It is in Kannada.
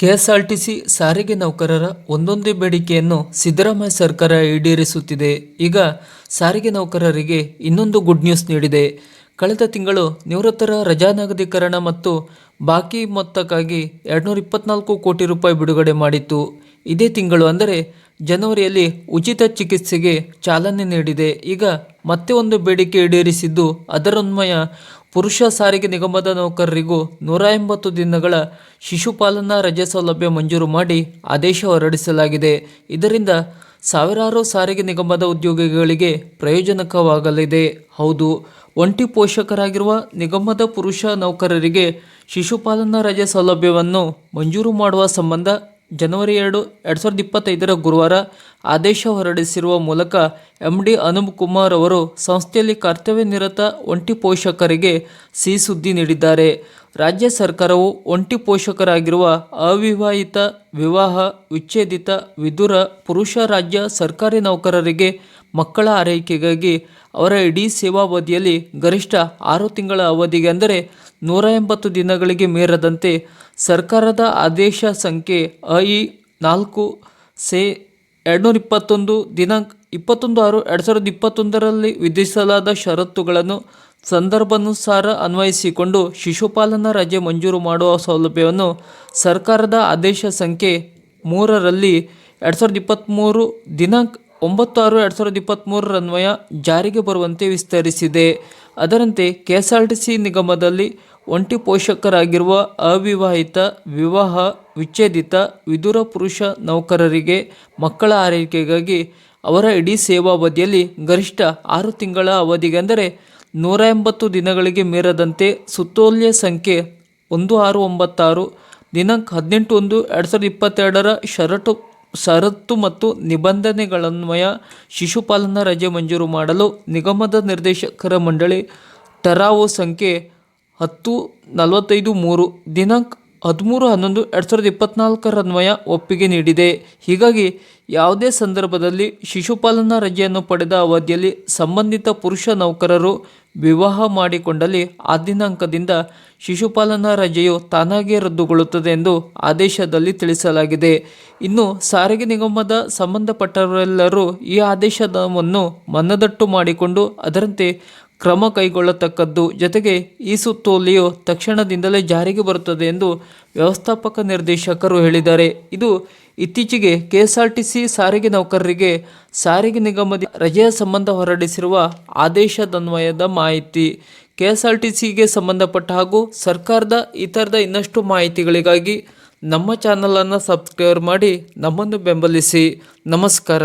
ಕೆಎಸ್ಆರ್ಟಿಸಿ ಸಾರಿಗೆ ನೌಕರರ ಒಂದೊಂದೇ ಬೇಡಿಕೆಯನ್ನು ಸಿದ್ದರಾಮಯ್ಯ ಸರ್ಕಾರ ಈಡೇರಿಸುತ್ತಿದೆ. ಈಗ ಸಾರಿಗೆ ನೌಕರರಿಗೆ ಇನ್ನೊಂದು ಗುಡ್ ನ್ಯೂಸ್ ನೀಡಿದೆ. ಕಳೆದ ತಿಂಗಳು ನಿವೃತ್ತರ ರಜಾ ನಗದೀಕರಣ ಮತ್ತು ಬಾಕಿ ಮೊತ್ತಕ್ಕಾಗಿ ಎರಡುನೂರ ಇಪ್ಪತ್ನಾಲ್ಕು ಕೋಟಿ ರೂಪಾಯಿ ಬಿಡುಗಡೆ ಮಾಡಿತ್ತು. ಇದೇ ತಿಂಗಳು ಅಂದರೆ ಜನವರಿಯಲ್ಲಿ ಉಚಿತ ಚಿಕಿತ್ಸೆಗೆ ಚಾಲನೆ ನೀಡಿದೆ. ಈಗ ಮತ್ತೆ ಒಂದು ಬೇಡಿಕೆ ಈಡೇರಿಸಿದ್ದು ಅದರನ್ವಯ ಪುರುಷ ಸಾರಿಗೆ ನಿಗಮದ ನೌಕರರಿಗೂ ನೂರ ಎಂಬತ್ತು ದಿನಗಳ ಶಿಶುಪಾಲನಾ ರಜೆ ಸೌಲಭ್ಯ ಮಂಜೂರು ಮಾಡಿ ಆದೇಶ ಹೊರಡಿಸಲಾಗಿದೆ. ಇದರಿಂದ ಸಾವಿರಾರು ಸಾರಿಗೆ ನಿಗಮದ ಉದ್ಯೋಗಿಗಳಿಗೆ ಪ್ರಯೋಜನಕವಾಗಲಿದೆ. ಹೌದು, ಒಂಟಿ ಪೋಷಕರಾಗಿರುವ ನಿಗಮದ ಪುರುಷ ನೌಕರರಿಗೆ ಶಿಶುಪಾಲನಾ ರಜೆ ಸೌಲಭ್ಯವನ್ನು ಮಂಜೂರು ಮಾಡುವ ಸಂಬಂಧ ಜನವರಿ ಎರಡು ಎರಡು ಸಾವಿರದ ಇಪ್ಪತ್ತೈದರ ಗುರುವಾರ ಆದೇಶ ಹೊರಡಿಸಿರುವ ಮೂಲಕ ಎಂ ಡಿ ಅನುಪ್ ಕುಮಾರ್ ಅವರು ಸಂಸ್ಥೆಯಲ್ಲಿ ಕರ್ತವ್ಯ ನಿರತ ಒಂಟಿ ಪೋಷಕರಿಗೆ ಸಿಹಿ ಸುದ್ದಿ ನೀಡಿದ್ದಾರೆ. ರಾಜ್ಯ ಸರ್ಕಾರವು ಒಂಟಿ ಪೋಷಕರಾಗಿರುವ ಅವಿವಾಹಿತ, ವಿವಾಹ, ವಿಚ್ಛೇದಿತ ವಿದುರ ಪುರುಷ ರಾಜ್ಯ ಸರ್ಕಾರಿ ನೌಕರರಿಗೆ ಮಕ್ಕಳ ಆರೈಕೆಗಾಗಿ ಅವರ ಇಡೀ ಸೇವಾವಧಿಯಲ್ಲಿ ಗರಿಷ್ಠ ಆರು ತಿಂಗಳ ಅವಧಿಗೆ ಅಂದರೆ ನೂರ ಎಂಬತ್ತು ದಿನಗಳಿಗೆ ಮೀರದಂತೆ ಸರ್ಕಾರದ ಆದೇಶ ಸಂಖ್ಯೆ ಐ ನಾಲ್ಕು ಸೆ ಎರಡುನೂರ ಇಪ್ಪತ್ತೊಂದು ದಿನಾಂಕ ಇಪ್ಪತ್ತೊಂದು ಆರು ಎರಡು ಸಾವಿರದ ಇಪ್ಪತ್ತೊಂದರಲ್ಲಿ ವಿಧಿಸಲಾದ ಷರತ್ತುಗಳನ್ನು ಸಂದರ್ಭಾನುಸಾರ ಅನ್ವಯಿಸಿಕೊಂಡು ಶಿಶುಪಾಲನಾ ರಜೆ ಮಂಜೂರು ಮಾಡುವ ಸೌಲಭ್ಯವನ್ನು ಸರ್ಕಾರದ ಆದೇಶ ಸಂಖ್ಯೆ ಮೂರರಲ್ಲಿ ಎರಡು ಸಾವಿರದ ಇಪ್ಪತ್ತ್ಮೂರು ದಿನಾಂಕ ಒಂಬತ್ತು ಆರು ಎರಡು ಸಾವಿರದ ಇಪ್ಪತ್ತ್ಮೂರರನ್ವಯ ಜಾರಿಗೆ ಬರುವಂತೆ ವಿಸ್ತರಿಸಿದೆ. ಅದರಂತೆ K S R T C ನಿಗಮದಲ್ಲಿ ಒಂಟಿ ಪೋಷಕರಾಗಿರುವ ಅವಿವಾಹಿತ, ವಿವಾಹ, ವಿಚ್ಛೇದಿತ ವಿದುರ ಪುರುಷ ನೌಕರರಿಗೆ ಮಕ್ಕಳ ಆರೈಕೆಗಾಗಿ ಅವರ ಇಡೀ ಸೇವಾವಧಿಯಲ್ಲಿ ಗರಿಷ್ಠ ಆರು ತಿಂಗಳ ಅವಧಿಗೆಂದರೆ ನೂರ ಎಂಬತ್ತು ದಿನಗಳಿಗೆ ಮೀರದಂತೆ ಸುತ್ತೋಲ್ಯ ಸಂಖ್ಯೆ ಒಂದು ಆರು ಒಂಬತ್ತಾರು, ದಿನಾಂಕ ಹದಿನೆಂಟು ಒಂದು ಎರಡು ಸಾವಿರದ ಇಪ್ಪತ್ತೆರಡರ ಷರತ್ತು ಷರತ್ತು ಮತ್ತು ನಿಬಂಧನೆಗಳನ್ವಯ ಶಿಶುಪಾಲನಾ ರಜೆ ಮಂಜೂರು ಮಾಡಲು ನಿಗಮದ ನಿರ್ದೇಶಕರ ಮಂಡಳಿ ಟರಾವೋ ಸಂಖ್ಯೆ ಹತ್ತು ನಲವತ್ತೈದು ಮೂರು ದಿನಾಂಕ ಹದಿಮೂರು ಹನ್ನೊಂದು ಎರಡು ಸಾವಿರದ ಇಪ್ಪತ್ನಾಲ್ಕರನ್ವಯ ಒಪ್ಪಿಗೆ ನೀಡಿದೆ. ಹೀಗಾಗಿ ಯಾವುದೇ ಸಂದರ್ಭದಲ್ಲಿ ಶಿಶುಪಾಲನಾ ರಜೆಯನ್ನು ಪಡೆದ ಅವಧಿಯಲ್ಲಿ ಸಂಬಂಧಿತ ಪುರುಷ ನೌಕರರು ವಿವಾಹ ಮಾಡಿಕೊಂಡಲ್ಲಿ ಆ ದಿನಾಂಕದಿಂದ ಶಿಶುಪಾಲನಾ ರಜೆಯು ತಾನಾಗಿಯೇ ರದ್ದುಗೊಳ್ಳುತ್ತದೆ ಎಂದು ಆದೇಶದಲ್ಲಿ ತಿಳಿಸಲಾಗಿದೆ. ಇನ್ನು ಸಾರಿಗೆ ನಿಗಮದ ಸಂಬಂಧಪಟ್ಟವರೆಲ್ಲರೂ ಈ ಆದೇಶವನ್ನು ಮನದಟ್ಟು ಮಾಡಿಕೊಂಡು ಅದರಂತೆ ಕ್ರಮ ಕೈಗೊಳ್ಳತಕ್ಕದ್ದು ಜೊತೆಗೆ ಈ ಸುತ್ತೋಲೆಯು ತಕ್ಷಣದಿಂದಲೇ ಜಾರಿಗೆ ಬರುತ್ತದೆ ಎಂದು ವ್ಯವಸ್ಥಾಪಕ ನಿರ್ದೇಶಕರು ಹೇಳಿದ್ದಾರೆ. ಇದು ಇತ್ತೀಚೆಗೆ ಕೆಎಸ್ಆರ್ಟಿಸಿ ಸಾರಿಗೆ ನೌಕರರಿಗೆ ಸಾರಿಗೆ ನಿಗಮದ ರಜೆಯ ಸಂಬಂಧ ಹೊರಡಿಸಿರುವ ಆದೇಶದನ್ವಯದ ಮಾಹಿತಿ. ಕೆಎಸ್ಆರ್ಟಿಸಿಗೆ ಸಂಬಂಧಪಟ್ಟ ಹಾಗೂ ಸರ್ಕಾರದ ಇತರದ ಇನ್ನಷ್ಟು ಮಾಹಿತಿಗಳಿಗಾಗಿ ನಮ್ಮ ಚಾನಲನ್ನು ಸಬ್ಸ್ಕ್ರೈಬ್ ಮಾಡಿ ನಮ್ಮನ್ನು ಬೆಂಬಲಿಸಿ. ನಮಸ್ಕಾರ.